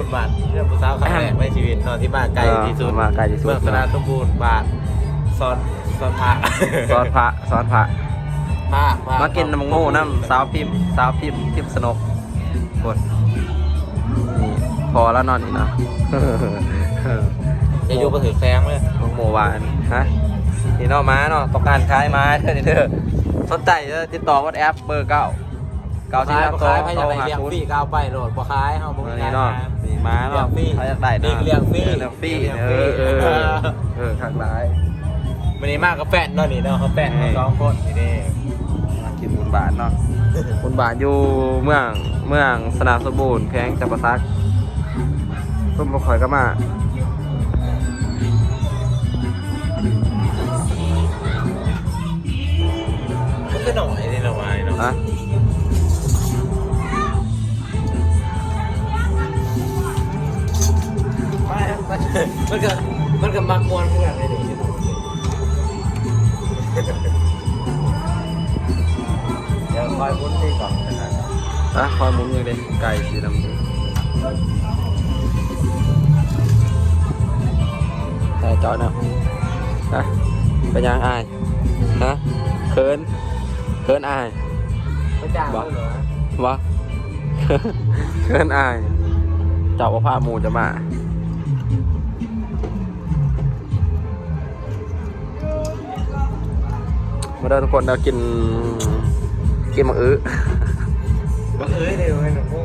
บูรณ์บาทเรื่องผู้สาวครั้งแรกในชีวิตเนอนที่มาไกลที่สุดเออมาไกลที่สุดเมืองสนาสมบูรณ์บาทซอนซอนผักซ้อนพระซ้อนพระผ้าผ้มากินน้ำโง่น้ำสาวพิมพ์สาวพิมพ์พิมพ์สนกกดนี่พอแล้วนอนนี่เนาะจะอยู่ประถือแซงเลยน้องโมวานฮะนี่เนาะม้าเนาะต้องการขายม้าเด้อนี่เด้อสนใจเด้อติดต่อวัดแอปเบอร์เก้า เก้าสี่ขายสามบ่สอขางยให้อยากโทรได้หาเลี้ยงศูนฟรีย์ก็เอาไปโหลดบ่ขายเฮาบ่เออมีนี่ขายเนาะนะนี่ม้าเนาะเลี้ยงฟรีใครอยากได้เนาะเลี้ยงฟรีเออเลี้ยงฟรีเลี้ยงเอฟรีอเออเออเออข้างร้ายวันนี้มากกับแฟนเนาะนี่เนาะเขาแฟนให้เขาสองคนนี่เด้มากินบุญบาทเนาะบุญบาทอยู่เมืองเมืองสนามสมบูรณ์แพงจับประซักส้มบกข่อยก็มามันก็หน่อยนี่ละวายเนาะ มันมันก็มันก็มักมวนเพื่อนเลยนี่เดี๋ยวคอยพุ้นที่ก่อนนะครับอะคอยหมุนย่างเด็ไก่สีดำแต่จอดนาะนะเป็นยังอายฮะเคินเคินอายไม่จ้างเลยหรอวะเคินอายเจ้าว่าพามูจะมา มาเด้อทุกคนเรากินกินมังอื้อมังเอ้ยเดี๋ยวไอ้หนูโอ้